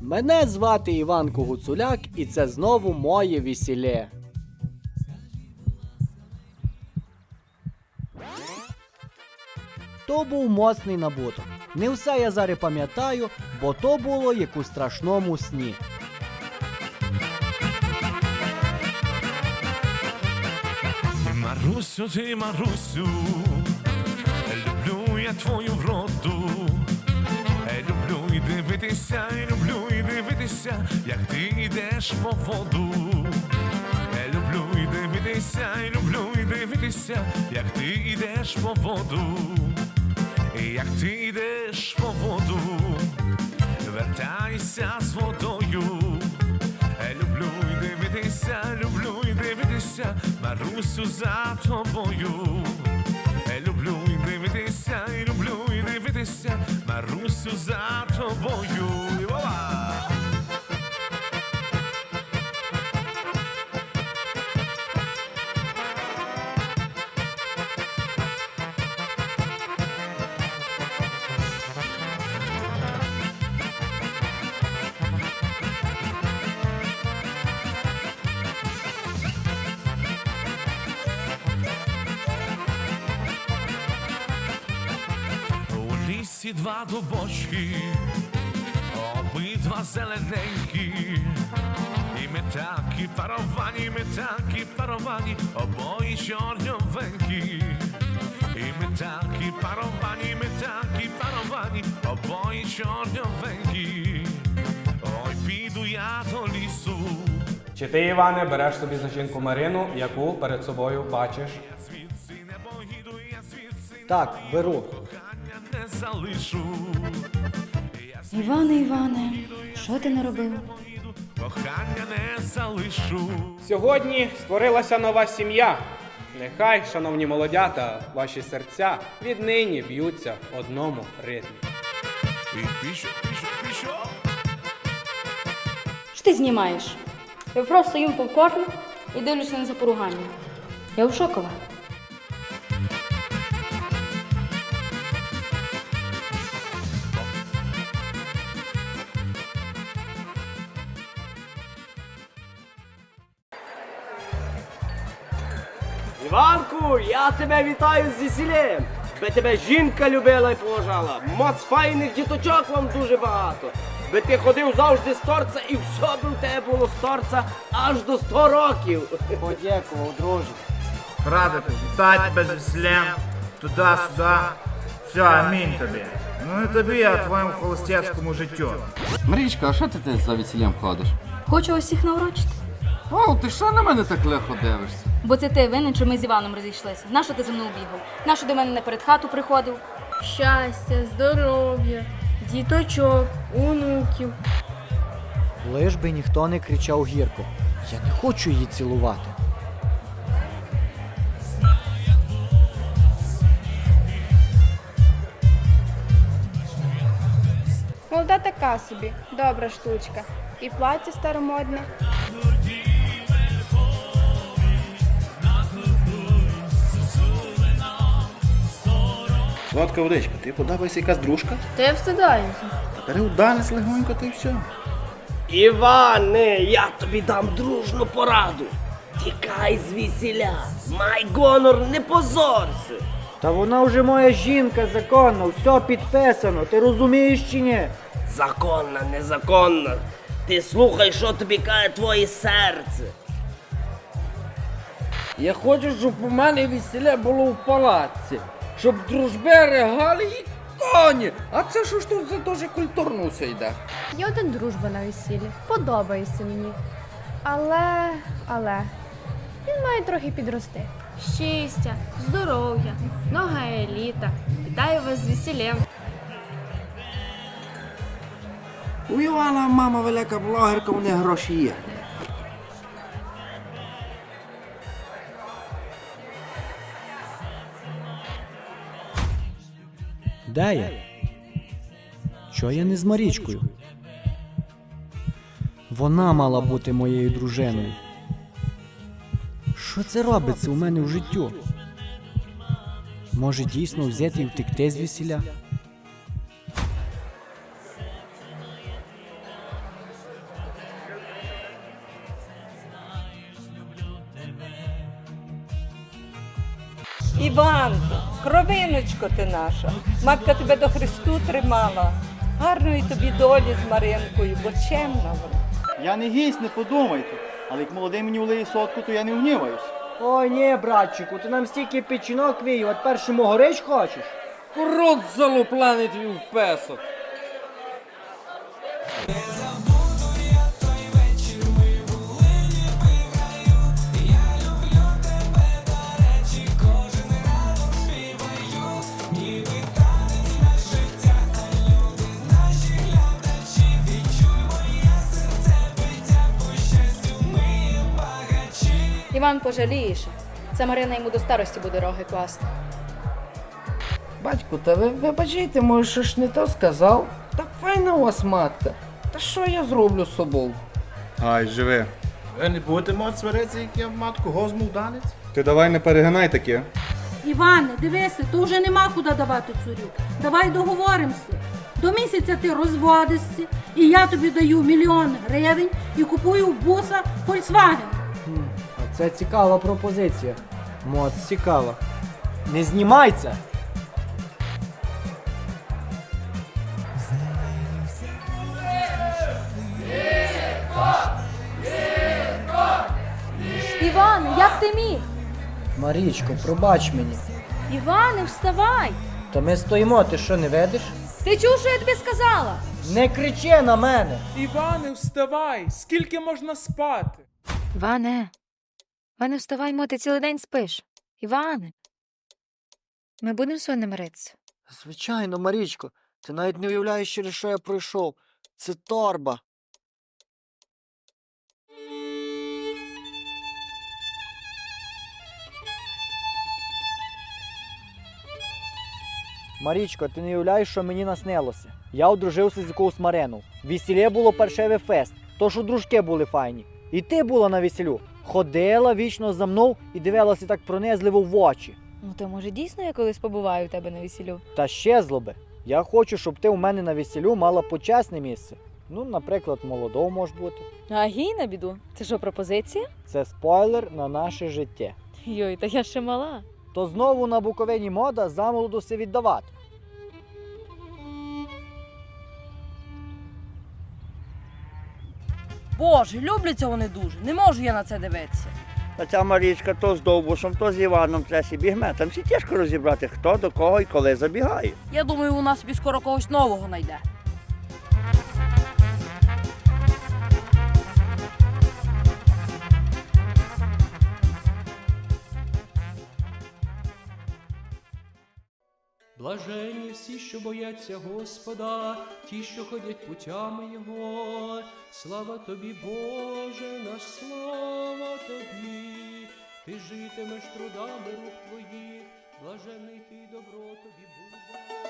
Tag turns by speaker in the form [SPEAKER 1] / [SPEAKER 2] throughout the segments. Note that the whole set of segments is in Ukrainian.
[SPEAKER 1] Мене звати Іванко Гуцуляк, і це знову моє весілє. То був моцний набуток. Не все я зараз пам'ятаю, бо то було як у страшному сні.
[SPEAKER 2] Марусю, ти Марусю, люблю я твою вроду. Люблю і дивитися, і люблю і дивитися, як ти йдеш по воду. Люблю і дивитися, і люблю і дивитися, як ти йдеш по воду. Як ти йдеш по воду, вертайся з водою. Люблю і дивитися, люблю і дивитися, Марусю за тобою. Люблю і дивитися, і люблю дивитися, Марусю за тобою. Ова! Лісі два дубочки, обидва зелененькі. І ми такі паровані, ми такі паровані, обої чорньовенькі. І ми такі паровані, ми такі паровані, обої чорньовенькі. Ой, піду я до лісу,
[SPEAKER 3] Чи ти, Іване, береш собі за жінку Марину, яку перед собою бачиш?
[SPEAKER 1] Так, беру.
[SPEAKER 2] Не залишу.
[SPEAKER 4] Іване, Іване, що ти наробив?
[SPEAKER 2] поїду, кохання не залишу.
[SPEAKER 3] Сьогодні створилася нова сім'я. Нехай, шановні молодята, ваші серця віднині б'ються в одному ритмі.
[SPEAKER 2] І пішов, пішов, пішов.
[SPEAKER 4] Що ти знімаєш? Я просто їм попкорн і дивлюся на запоругання. Я в шокова.
[SPEAKER 5] Я тебе вітаю з весіллям. Би тебе жінка любила і поважала. Моц файних діточок вам дуже багато. Би ти ходив завжди з торця і все би в тебе було з торця аж до 100 років.
[SPEAKER 1] Подякував, друже.
[SPEAKER 6] Рада вітати тебе з веселем, туди-сюди. Все, амінь тобі. Ну не тобі, а твоєму холостяцькому життю.
[SPEAKER 7] Марічка, а що ти ти за весіллям ходиш?
[SPEAKER 4] Хочу усіх наврочити.
[SPEAKER 7] О, ти що на мене так легко дивишся?
[SPEAKER 4] Бо це ти винен, що ми з Іваном розійшлися. Нащо ти за мною бігав? Нащо до мене не перед хату приходив?
[SPEAKER 8] щастя, здоров'я, діточок, онуків.
[SPEAKER 1] Лиш би ніхто не кричав гірко. Я не хочу її цілувати.
[SPEAKER 8] Молода така собі, добра штучка. І плаття старомодне.
[SPEAKER 9] Сладка водичка, тобі подобається якась дружка?
[SPEAKER 8] Та я встидаюся.
[SPEAKER 9] Переуданець легонько, та й все.
[SPEAKER 5] Іване, я тобі дам дружну пораду. Тікай з весіля. Май гонор, не позорся.
[SPEAKER 1] Та вона вже моя жінка законно, все підписано, ти розумієш чи ні?
[SPEAKER 5] Законна, незаконна. Ти слухай, що тобі каже твоє серце.
[SPEAKER 10] Я хочу, щоб у мене весілля було в палаці, щоб дружбери гали і коні. А це що ж тут за дуже культурно все йде?
[SPEAKER 8] Є один дружба на весіллі. Подобається мені. Але, але, він має трохи підрости. Щастя, здоров'я, нога еліта. Вітаю вас з весіллям.
[SPEAKER 9] У Івана мама велика блогерка, у неї гроші є.
[SPEAKER 1] Де я? Що я не з Марічкою? Вона мала бути моєю дружиною. Що це робиться у мене в життю? Може дійсно взяти і втекти з
[SPEAKER 11] Іванко, кровиночко ти наша, матка тебе до Христу тримала. Гарної тобі долі з Маринкою, бо чемна вона.
[SPEAKER 12] Я не гість, не подумайте. Але як молодий мені влиє сотку, то я не гніваюсь.
[SPEAKER 1] Ой, ні, братчику, ти нам стільки печінок вію, от першому горич хочеш?
[SPEAKER 13] Крот залуплений твій в песок.
[SPEAKER 4] Іван пожалієш. Це Марина йому до старості буде роги класти.
[SPEAKER 13] Батьку, та ви вибачайте, може, що ж не то сказав? Так файна у вас матка. Та що я зроблю з собою?
[SPEAKER 12] Ай, живи. Ви не будете мати сваритися, як я матку гозму в данець?
[SPEAKER 9] Ти давай не перегинай таке.
[SPEAKER 11] Іване, дивися, то вже нема куди давати цурю. Давай договоримося. До місяця ти розводишся, і я тобі даю мільйон гривень і купую в буса Volkswagen.
[SPEAKER 1] Це цікава пропозиція. Мот, цікава. Не знімайся!
[SPEAKER 4] Іване, як ти міг?
[SPEAKER 1] Марічко, пробач мені.
[SPEAKER 4] Іване, вставай!
[SPEAKER 1] Та ми стоїмо, ти що не видиш?
[SPEAKER 4] Ти чув, що я тобі сказала?
[SPEAKER 1] Не кричи на мене!
[SPEAKER 14] Іване, вставай! Скільки можна спати?
[SPEAKER 15] Іване, Іване, вставай, мо, ти цілий день спиш. Іване. Ми будемо сьогодні миритися?
[SPEAKER 1] Звичайно, Марічко, ти навіть не уявляєш, через що я пройшов. Це торба. Марічко, ти не уявляєш, що мені наснилося. Я одружився з якоюсь Мареною. Весілє було паршеве фест, то що дружки були файні. І ти була на весілю. Ходила вічно за мною і дивилася так пронизливо в очі.
[SPEAKER 15] Ну, то може дійсно я колись побуваю у тебе на весіллю.
[SPEAKER 1] Та ще злоби. Я хочу, щоб ти у мене на весілю мала почесне місце. Ну, наприклад, молодого може бути.
[SPEAKER 15] А гій на біду. Це що, пропозиція?
[SPEAKER 1] Це спойлер на наше життя.
[SPEAKER 15] Йой, та я ще мала.
[SPEAKER 1] То знову на Буковині мода замолоду се віддавати.
[SPEAKER 11] Боже, любляться вони дуже. Не можу я на це дивитися.
[SPEAKER 16] А ця Марічка то з Довбушем, то з Іваном це собі бігме. Там всі тяжко розібрати, хто до кого і коли забігає.
[SPEAKER 11] Я думаю, у нас собі скоро когось нового знайде.
[SPEAKER 14] Блаженні всі, що бояться Господа, ті, що ходять путями Його. Слава тобі, Боже, наш слава тобі. Ти житимеш трудами рук твоїх, блажений ти, добро тобі буде.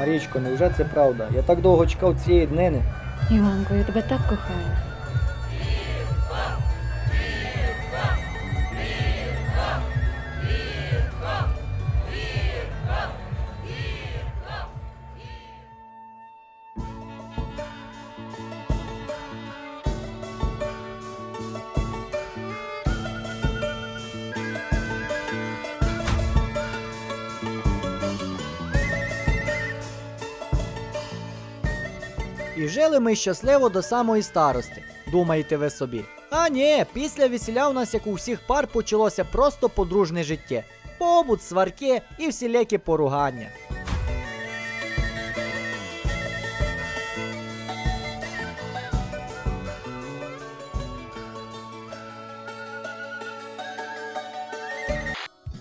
[SPEAKER 1] Марічко, невже це правда? Я так довго чекав цієї днини.
[SPEAKER 15] Іванко, я тебе так кохаю.
[SPEAKER 1] Жили ми щасливо до самої старости. Думаєте ви собі? А ні, після весіля у нас, як у всіх пар, почалося просто подружне життя. Побут, сварки і всілякі поругання.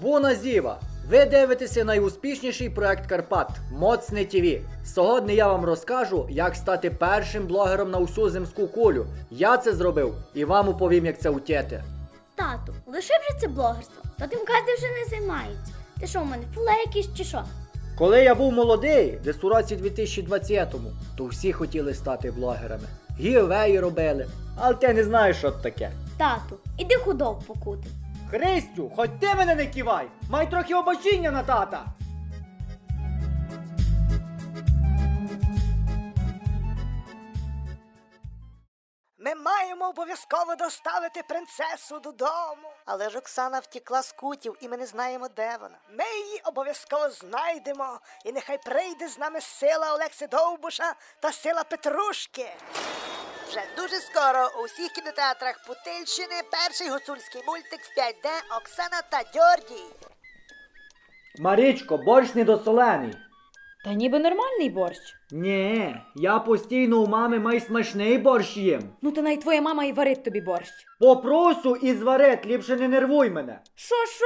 [SPEAKER 1] Буна зіва! Ви дивитеся найуспішніший проект Карпат Моцне ТВ. Сьогодні я вам розкажу, як стати першим блогером на всю земську кулю. Я це зробив і вам оповім, як це утєти.
[SPEAKER 17] Тату, лиши вже це блогерство, то тим казди вже не займається. Ти що, у мене фуле якісь чи що?
[SPEAKER 1] Коли я був молодий, десь у році 2020-му, то всі хотіли стати блогерами. Гівеї робили, але ти не знаєш, що таке.
[SPEAKER 17] Тату, іди худоб покути.
[SPEAKER 1] Христю, хоч ти мене не кивай! Май трохи обачіння на тата!
[SPEAKER 18] Ми маємо обов'язково доставити принцесу додому. Але ж Оксана втекла з кутів, і ми не знаємо, де вона. Ми її обов'язково знайдемо, і нехай прийде з нами сила Олекси Довбуша та сила Петрушки. Вже дуже скоро у всіх кінотеатрах Путильщини перший гуцульський мультик в 5D Оксана та Дьордій.
[SPEAKER 1] Марічко, борщ недосолений.
[SPEAKER 4] Та ніби нормальний борщ.
[SPEAKER 1] Ні, я постійно у мами май смачний борщ їм.
[SPEAKER 4] Ну то навіть твоя мама і варить тобі борщ.
[SPEAKER 1] Попросу і зварить, ліпше не нервуй мене.
[SPEAKER 4] Що, що?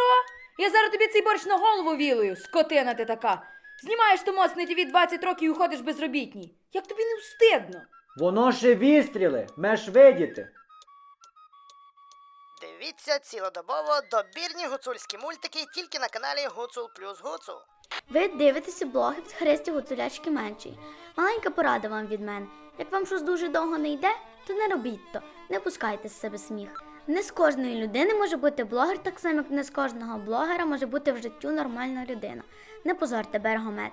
[SPEAKER 4] Я зараз тобі цей борщ на голову вілою, скотина ти така. Знімаєш то моцне ТВ 20 років і уходиш безробітній. Як тобі не встидно?
[SPEAKER 1] Воно ще вістріли, меш видіти.
[SPEAKER 18] Дивіться цілодобово добірні гуцульські мультики тільки на каналі Гуцул плюс Гуцул.
[SPEAKER 17] Ви дивитеся блоги з Христі Гуцулячки менший. Маленька порада вам від мене. Як вам щось дуже довго не йде, то не робіть то, не пускайте з себе сміх. Не з кожної людини може бути блогер, так само як не з кожного блогера може бути в життю нормальна людина. Не позорте берегомет.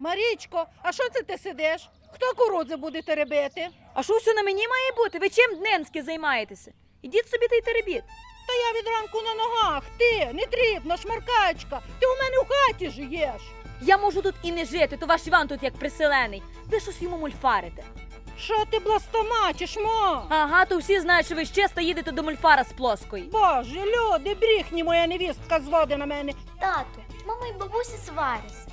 [SPEAKER 19] Марічко, а що це ти сидиш? Хто кукурудзу буде теребити?
[SPEAKER 4] А що все на мені має бути? Ви чим дненськи займаєтеся? Ідіть собі та й теребіть.
[SPEAKER 19] Та я від ранку на ногах. Ти, не дрібна, шмаркачка. Ти у мене у хаті живеш.
[SPEAKER 4] Я можу тут і не жити, то ваш Іван тут як приселений. Ви щось йому мульфарите.
[SPEAKER 19] Що ти бластомачиш, мо?
[SPEAKER 4] Ага, то всі знають, що ви ще ста їдете до мульфара з плоскої.
[SPEAKER 19] Боже, люди, брехні моя невістка зводить на мене.
[SPEAKER 17] Тату, мама і бабуся сваряться.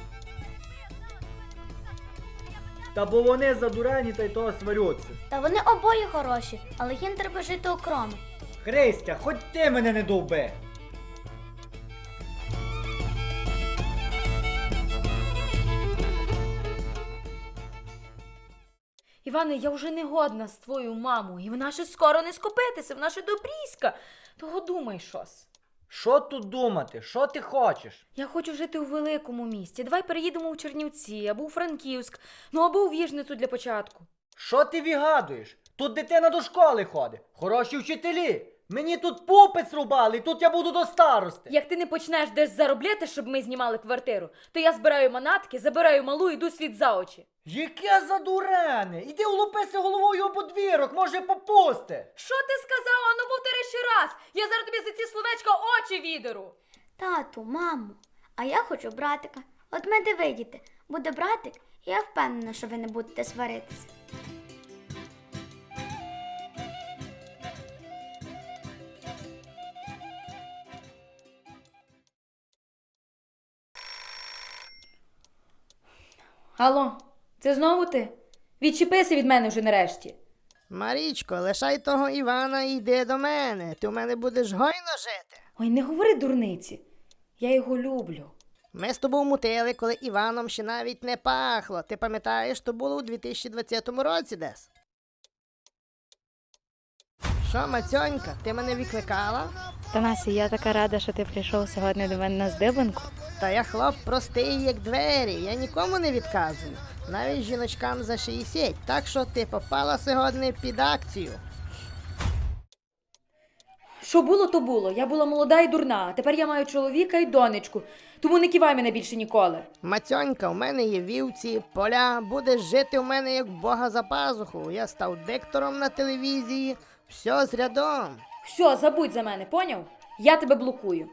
[SPEAKER 1] Та бо вони задурені та й того сварються.
[SPEAKER 17] Та вони обоє хороші, але їм треба жити окремо.
[SPEAKER 1] Христя, хоч ти мене не довби.
[SPEAKER 4] Іване, я вже не годна з твою маму, і вона ще скоро не скупитися, вона ще добрізька. Того думай щось.
[SPEAKER 1] Що тут думати? Що ти хочеш?
[SPEAKER 4] Я хочу жити у великому місті. Давай переїдемо у Чернівці або у Франківськ, ну або у Віжницю для початку.
[SPEAKER 1] Що ти вигадуєш? Тут дитина до школи ходить. Хороші вчителі. Мені тут пупець рубали, тут я буду до старости.
[SPEAKER 4] Як ти не почнеш десь заробляти, щоб ми знімали квартиру, то я збираю манатки, забираю малу і йду світ за очі.
[SPEAKER 1] Яке задурене? Іди улупися головою об подвірок, може попусти.
[SPEAKER 4] Що ти сказала? Ну повтори ще раз. Я зараз тобі за ці словечка очі відеру.
[SPEAKER 17] Тату, мамо, а я хочу братика. От ми де вийдете, буде братик, і я впевнена, що ви не будете сваритися.
[SPEAKER 4] Алло, це знову ти? Відчепися від мене вже нарешті.
[SPEAKER 18] Марічко, лишай того Івана і йди до мене. Ти у мене будеш гойно жити.
[SPEAKER 4] Ой, не говори дурниці. Я його люблю.
[SPEAKER 18] Ми з тобою мутили, коли Іваном ще навіть не пахло. Ти пам'ятаєш, то було у 2020 році десь. Що, Мацьонька, ти мене викликала?
[SPEAKER 15] Танасі, я така рада, що ти прийшов сьогодні до мене на здибанку.
[SPEAKER 18] Та я хлоп простий, як двері, я нікому не відказую. Навіть жіночкам за 60, так що ти попала сьогодні під акцію.
[SPEAKER 4] Що було, то було. Я була молода і дурна, а тепер я маю чоловіка і донечку. Тому не кивай мене більше ніколи.
[SPEAKER 18] Мацьонька, у мене є вівці, поля, будеш жити у мене як бога за пазуху. Я став диктором на телевізії, все з рядом.
[SPEAKER 4] Все, забудь за мене, поняв? Я тебе блокую.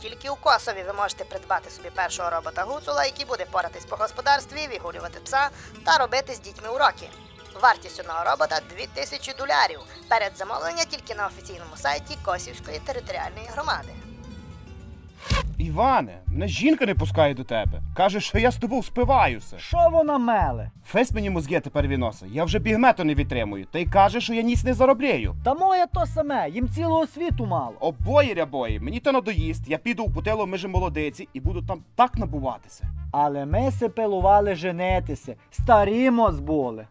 [SPEAKER 18] Тільки у Косові ви можете придбати собі першого робота гуцула, який буде поратись по господарстві, вигулювати пса та робити з дітьми уроки. Вартість одного робота 2000 долярів. Перед замовлення тільки на офіційному сайті Косівської територіальної громади.
[SPEAKER 20] Іване, мене жінка не пускає до тебе. Каже, що я з тобою спиваюся.
[SPEAKER 1] Що вона меле?
[SPEAKER 20] Фест мені мозги тепер виносить. Я вже бігмету не витримую. Та й каже, що я ніс не заробляю.
[SPEAKER 1] Та моє то саме, їм цілого світу мало.
[SPEAKER 20] Обоє рябої, мені то надоїсть. Я піду в путило межі молодиці і буду там так набуватися.
[SPEAKER 1] Але ми се пилували женитися, старі моз були.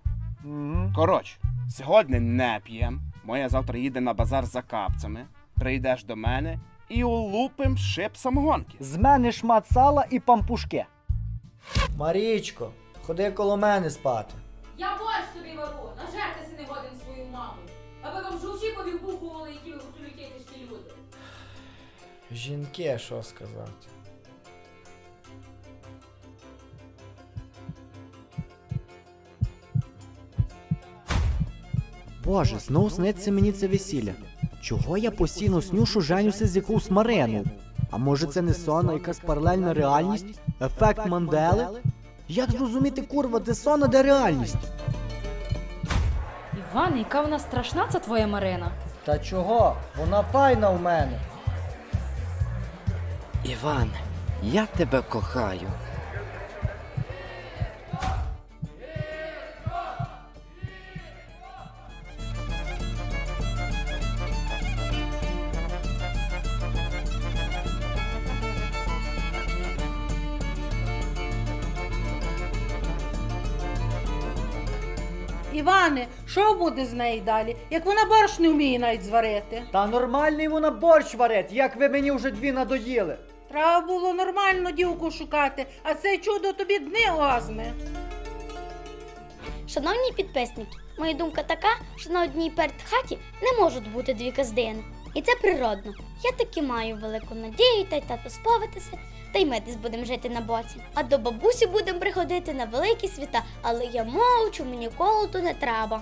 [SPEAKER 1] Угу.
[SPEAKER 20] Коротше, сьогодні не п'єм. Моя завтра їде на базар за капцями. Прийдеш до мене і улупим шип самогонки.
[SPEAKER 1] З мене шмат сала і пампушки. Марічко, ходи коло мене спати.
[SPEAKER 4] Я борщ тобі вару, нажертися не годен свою маму. Аби вам жовчі повівбухували, які ви гуцулюки тяжкі люди.
[SPEAKER 1] Жінки, що сказати. Боже, знов сниться мені це весілля. Чого я постійно сню, що женюся з якоюсь Мариною? А може це не сон, а якась паралельна реальність? Ефект Мандели? Як зрозуміти, курва, де сон, а де реальність?
[SPEAKER 4] Іван, яка вона страшна, ця твоя Марина.
[SPEAKER 1] Та чого? Вона файна в мене.
[SPEAKER 10] Іван, я тебе кохаю.
[SPEAKER 19] Іване, що буде з нею далі, як вона борщ не вміє навіть зварити?
[SPEAKER 1] Та нормальний вона борщ варить, як ви мені вже дві надоїли.
[SPEAKER 19] Треба було нормальну дівку шукати, а це чудо тобі дни озми.
[SPEAKER 17] Шановні підписники, моя думка така, що на одній перед хаті не можуть бути дві каздини. І це природно. Я таки маю велику надію та й тато сповитися, та й ми десь будемо жити на боці. А до бабусі будемо приходити на великі свята, але я мовчу, мені колоту не треба.